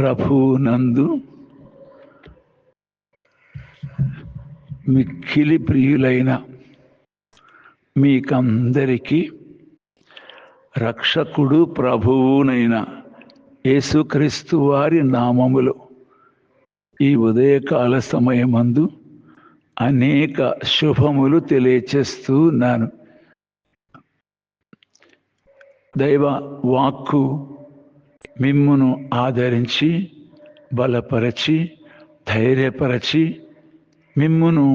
ప్రభునందు మిక్కిలి ప్రియులైన మీకందరికీ రక్షకుడు ప్రభువునైన యేసుక్రీస్తు వారి నామములు ఈ ఉదయకాల సమయమందు అనేక శుభములు తెలియచేస్తూ ఉన్నాను. దైవ వాక్కు మిమ్మును ఆదరించి బలపరచి ధైర్యపరచి మిమ్మును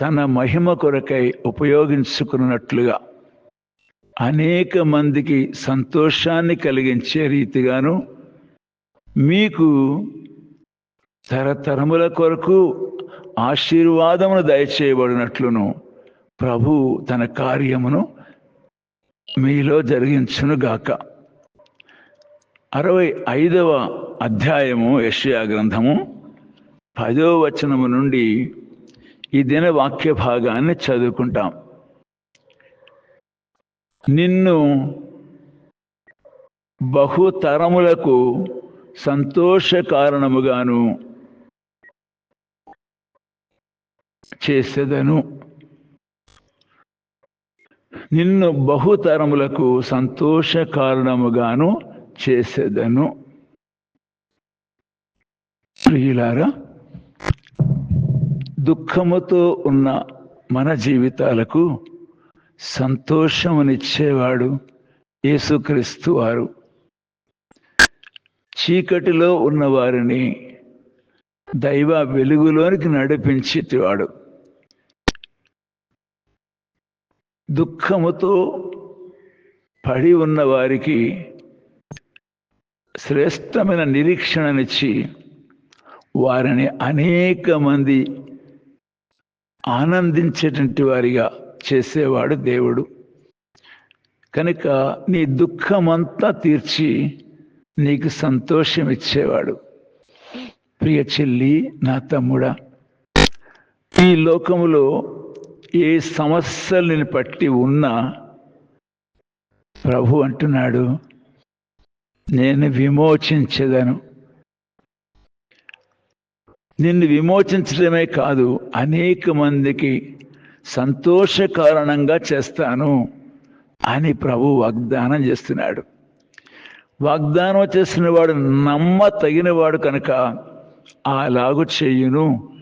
తన మహిమ కొరకై ఉపయోగించుకున్నట్లుగా అనేక మందికి సంతోషాన్ని కలిగించే రీతిగాను మీకు తరతరముల కొరకు ఆశీర్వాదమును దయచేయబడినట్లును ప్రభు తన కార్యమును మీలో జరిగించునుగాక. అరవై ఐదవ అధ్యాయము యషయా గ్రంథము పదవ వచనము నుండి ఈ దిన వాక్య భాగాన్ని చదువుకుంటాం. నిన్ను బహుతరములకు సంతోష కారణముగాను చేసేదను. నిన్ను బహుతరములకు సంతోష కారణముగాను చేసేదను. ప్రియులారా దుఃఖముతో ఉన్న మన జీవితాలకు సంతోషమునిచ్చేవాడు యేసుక్రీస్తు వారు. చీకటిలో ఉన్న వారిని దైవ వెలుగులోనికి నడిపించేవాడు. దుఃఖముతో పడి ఉన్న వారికి శ్రేష్టమైన నిరీక్షణనిచ్చి వారిని అనేక మంది ఆనందించేటువంటి వారిగా చేసేవాడు దేవుడు. కనుక నీ దుఃఖమంతా తీర్చి నీకు సంతోషం ఇచ్చేవాడు ప్రియ చెల్లి నా తమ్ముడా ఈ లోకములో ఏ సమస్యలని పట్టి ఉన్నా ప్రభు అంటున్నాడు నేను విమోచించదను నిన్ను విమోచించడమే కాదు అనేక మందికి సంతోష కారణంగా చేస్తాను అని ప్రభు వాగ్దానం చేస్తున్నాడు. వాగ్దానం చేసిన వాడు నమ్మ తగినవాడు కనుక అలాగు చెయ్యును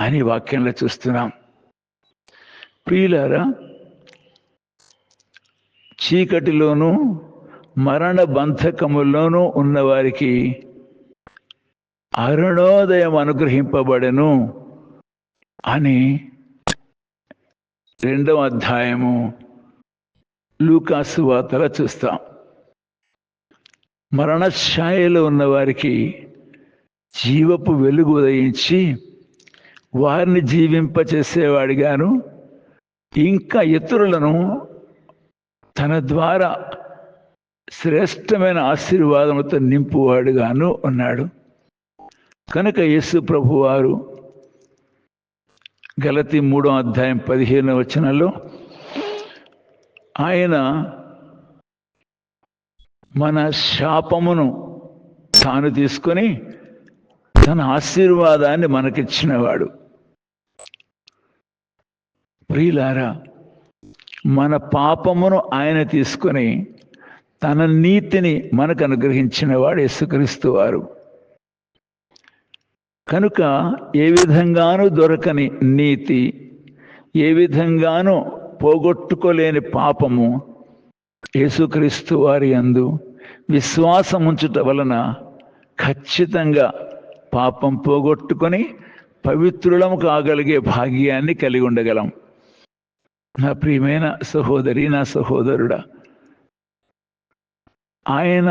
అని వాక్యంలో చూస్తున్నాం. ప్రియులారా చీకటిలోనూ మరణ బంధకములోనూ ఉన్నవారికి అరుణోదయం అనుగ్రహింపబడెను అని రెండవ అధ్యాయము లూకాసు వార్తల చూస్తాం. మరణఛాయలో ఉన్నవారికి జీవపు వెలుగు ఉదయించి వారిని జీవింపచేసేవాడిగాను. ఇంకా ఇతరులను తన ద్వారా శ్రేష్టమైన ఆశీర్వాదములతో నింపువాడుగాను ఉన్నాడు. కనుక యేసు ప్రభు వారు గలతి మూడో అధ్యాయం పదిహేను వచనంలో ఆయన మన శాపమును తాను తీసుకొని తన ఆశీర్వాదాన్ని మనకిచ్చినవాడు. ప్రియులారా మన పాపమును ఆయన తీసుకొని తన నీతిని మనకు అనుగ్రహించినవాడు యేసుక్రీస్తు వారు. కనుక ఏ విధంగానూ దొరకని నీతి ఏ విధంగానూ పోగొట్టుకోలేని పాపము యేసుక్రీస్తు వారి అందు విశ్వాసం ఉంచుట వలన ఖచ్చితంగా పాపం పోగొట్టుకొని పవిత్రులము కాగలిగే భాగ్యాన్ని కలిగి ఉండగలం. నా ప్రియమైన సహోదరి నా సహోదరుడా ఆయన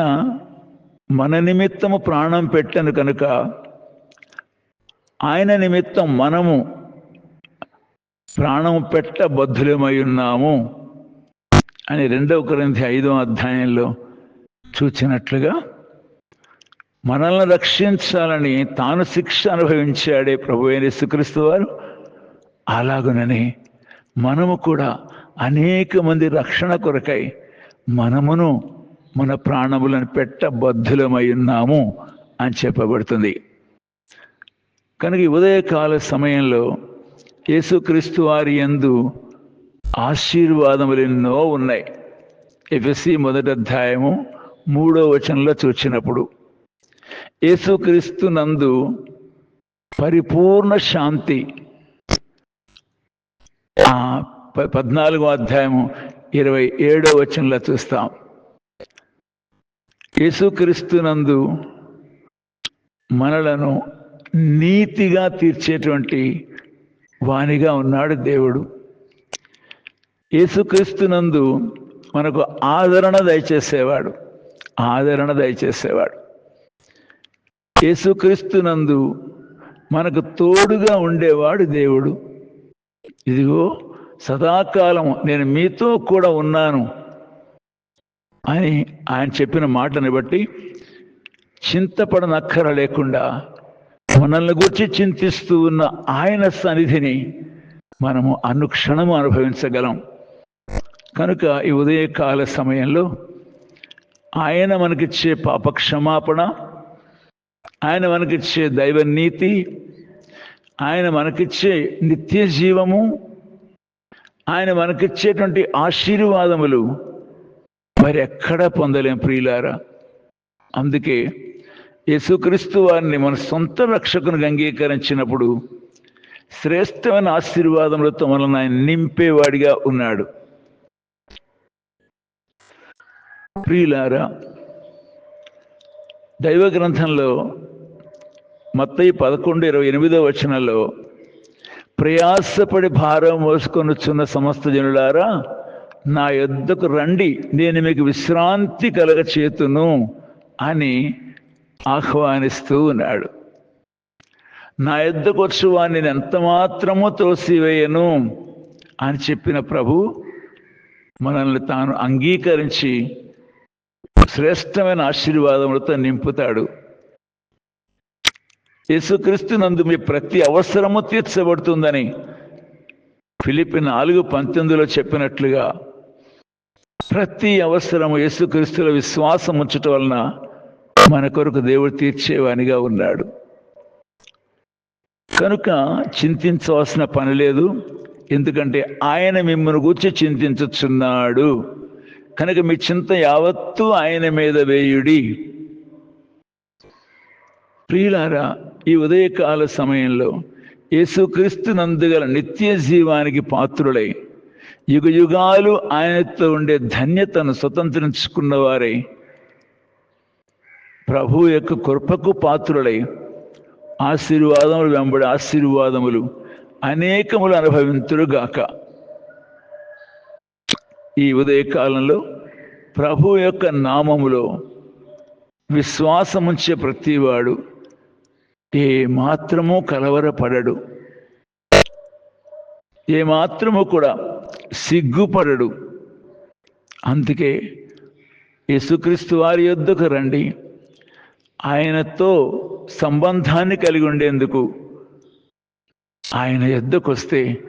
మన నిమిత్తము ప్రాణం పెట్టను కనుక ఆయన నిమిత్తం మనము ప్రాణం పెట్టబద్ధులమై ఉన్నాము అని రెండవ కొరింథీ ఐదవ అధ్యాయంలో చూచినట్లుగా మనల్ని రక్షించాలని తాను శిక్ష అనుభవించాడే ప్రభు అయిన యేసుక్రీస్తు వారు అలాగునని మనము కూడా అనేక మంది రక్షణ కొరకై మనమును మన ప్రాణములను పెట్టబద్ధులమై ఉన్నాము అని చెప్పబడుతుంది. కనుక ఉదయకాల సమయంలో యేసుక్రీస్తు వారి యందు ఆశీర్వాదములు ఎన్నో ఉన్నాయి. ఎఫ్ఎస్సి మొదటి అధ్యాయము మూడో వచనంలో చూచినప్పుడు యేసుక్రీస్తు నందు పరిపూర్ణ శాంతి. పద్నాలుగో అధ్యాయము ఇరవై ఏడో వచనంలో చూస్తాం. యేసుక్రీస్తునందు మనలను నీతిగా తీర్చేటువంటి వాణిగా ఉన్నాడు దేవుడు. యేసుక్రీస్తునందు మనకు ఆదరణ దయచేసేవాడు. ఆదరణ దయచేసేవాడు. యేసుక్రీస్తునందు మనకు తోడుగా ఉండేవాడు దేవుడు. ఇదిగో సదాకాలము నేను మీతో కూడా ఉన్నాను. అని ఆయన చెప్పిన మాటని బట్టి చింతపడనక్కర లేకుండా మనల్ని గురించి చింతిస్తూ ఉన్న ఆయన సన్నిధిని మనము అనుక్షణము అనుభవించగలం. కనుక ఈ ఉదయకాల సమయంలో ఆయన మనకిచ్చే పాప క్షమాపణ ఆయన మనకిచ్చే దైవ నీతి ఆయన మనకిచ్చే నిత్య జీవము ఆయన మనకిచ్చేటువంటి ఆశీర్వాదములు మరి ఎక్కడ పొందలేం ప్రియులారా? అందుకే యేసుక్రీస్తు వారిని మన సొంత రక్షకునికి అంగీకరించినప్పుడు శ్రేష్టమైన ఆశీర్వాదములతో మనల్ని ఆయన నింపేవాడిగా ఉన్నాడు. ప్రియులారా దైవ గ్రంథంలో మత్తయి పదకొండు ఇరవై ఎనిమిదో వచనంలో ప్రయాసపడి భారం మోసుకొనుచున్న సమస్త జనులారా నా యొద్దకు రండి నేను మీకు విశ్రాంతి కలగ చేతును అని ఆహ్వానిస్తూ ఉన్నాడు. నా యొద్దకు వచ్చు వాడిని నేను ఎంత మాత్రమో తోసివేయను అని చెప్పిన ప్రభు మనల్ని తాను అంగీకరించి శ్రేష్టమైన ఆశీర్వాదములతో నింపుతాడు. యేసుక్రీస్తు నందు మీ ప్రతి అవసరము తీర్చబడుతుందని ఫిలిపి నాలుగు పంతొమ్మిదిలో చెప్పినట్లుగా ప్రతి అవసరము యేసుక్రీస్తుల విశ్వాసం ఉంచటం వలన మన కొరకు దేవుడు తీర్చేవానిగా ఉన్నాడు. కనుక చింతించవలసిన పని లేదు. ఎందుకంటే ఆయన మిమ్మల్ని గూర్చి చింతించుచున్నాడు. కనుక మీ చింత యావత్తూ ఆయన మీద వేయుడి. ప్రియులారా ఈ ఉదయకాల సమయంలో యేసుక్రీస్తు నందుగల నిత్య జీవానికి పాత్రులై యుగ యుగాలు ఆయనతో ఉండే ధన్యతను స్వతంత్రించుకున్న వారై ప్రభు యొక్క కృపకు పాత్రులై ఆశీర్వాదములు వెంబడి ఆశీర్వాదములు అనేకములు అనుభవింతురుగాక. ఈ ఉదయకాలంలో ప్రభు యొక్క నామములో విశ్వాసముంచే ప్రతివాడు ఏ మాత్రము కలవరపడడు. ఏ మాత్రము కూడా సిగ్గుపడడు. అందుకే యేసుక్రీస్తు వారి యొద్దకు రండి. ఆయనతో సంబంధాన్ని కలిగి ఉండేందుకు. ఆయన యొద్దకు వస్తే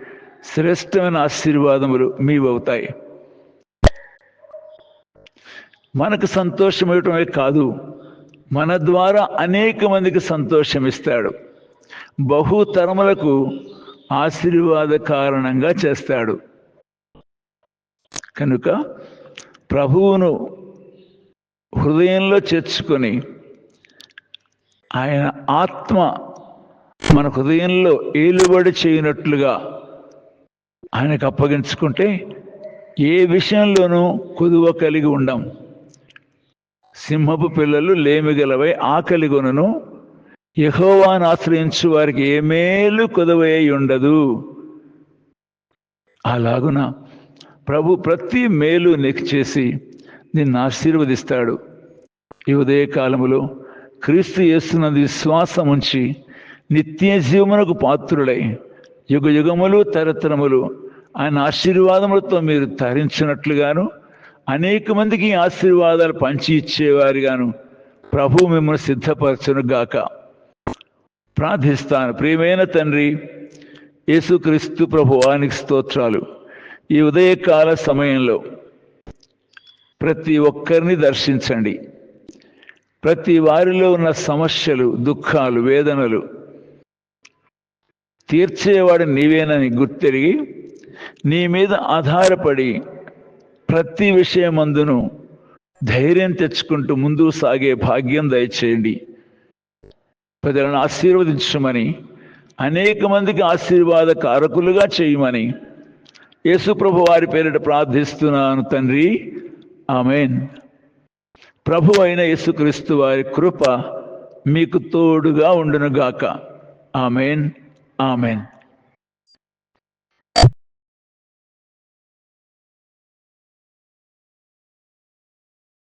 శ్రేష్టమైన ఆశీర్వాదములు మీవవుతాయి. మనకు సంతోషం ఇవ్వటమే కాదు మన ద్వారా అనేక మందికి సంతోషం ఇస్తాడు బహుతరములకు ఆశీర్వాద కారణంగా చేస్తాడు. కనుక ప్రభువును హృదయంలో చేర్చుకొని ఆయన ఆత్మ మన హృదయంలో ఏలుబడి చేయనట్లుగా ఆయనకు అప్పగించుకుంటే ఏ విషయంలోనూ కుదువ కలిగి ఉండం. సింహపు పిల్లలు లేమిగలవై ఆకలిగొనను యహోవాను ఆశ్రయించు వారికి ఏ మేలు కుదవై ఉండదు. అలాగున ప్రభు ప్రతి మేలు నీకు చేసి నిన్ను ఆశీర్వదిస్తాడు. ఈ ఉదయకాలములో క్రీస్తు చేస్తున్నది విశ్వాసం ఉంచి నిత్య జీవమునకు పాత్రులై యుగ యుగములు తరతరములు ఆయన ఆశీర్వాదములతో మీరు తరించినట్లుగాను అనేక మందికి ఈ ఆశీర్వాదాలు పంచి ఇచ్చేవారిగాను ప్రభు మిమ్మల్ని సిద్ధపరచును గాక ప్రార్థిస్తాను. ప్రియమైన తండ్రి యేసుక్రీస్తు ప్రభువానికి స్తోత్రాలు. ఈ ఉదయకాల సమయంలో ప్రతి ఒక్కరిని దర్శించండి. ప్రతి వారిలో ఉన్న సమస్యలు దుఃఖాలు వేదనలు తీర్చేవాడు నీవేనని గుర్తెరిగి నీ మీద ఆధారపడి ప్రతి విషయమందును ధైర్యం తెచ్చుకుంటూ ముందుకు సాగే భాగ్యం దయచేయండి. ప్రజలను ఆశీర్వదించమని అనేక మందికి ఆశీర్వాద కారకులుగా చేయమని యేసుప్రభు వారి పేరిట ప్రార్థిస్తున్నాను తండ్రి. ఆమెన్. ప్రభు అయిన యేసుక్రీస్తు వారి కృప మీకు తోడుగా ఉండునుగాక. ఆమెన్. ఆమెన్.